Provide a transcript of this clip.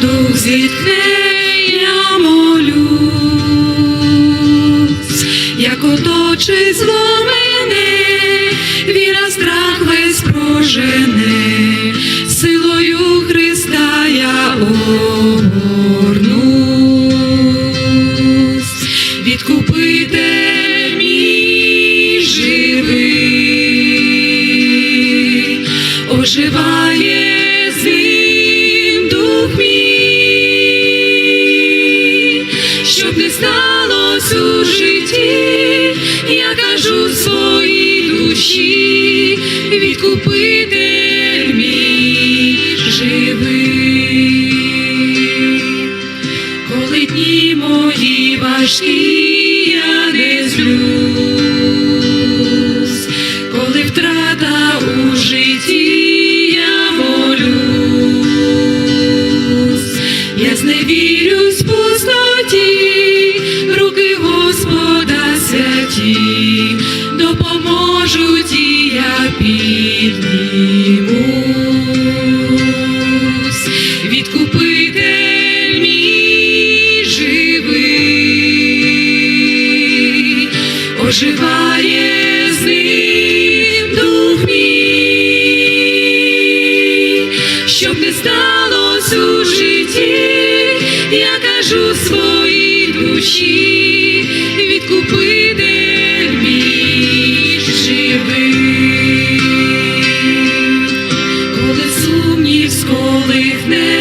Дух зітхне, молюсь, як оточить зло мене, віра, страх весь прожене, силою Христа я оборнусь, відкупите мій життя. Оживає з дух мій, щоб не сталося у житті, я кажу своїй душі, відкупитель мій живий, коли дні мої важкі, я не злюсь, я зневірюсь в пустоті, руки Господа святі, допоможуть я піднімусь, відкупитель мій оживає скажу своїй душі, відкупитель мій живий, коли сумнів сколихне.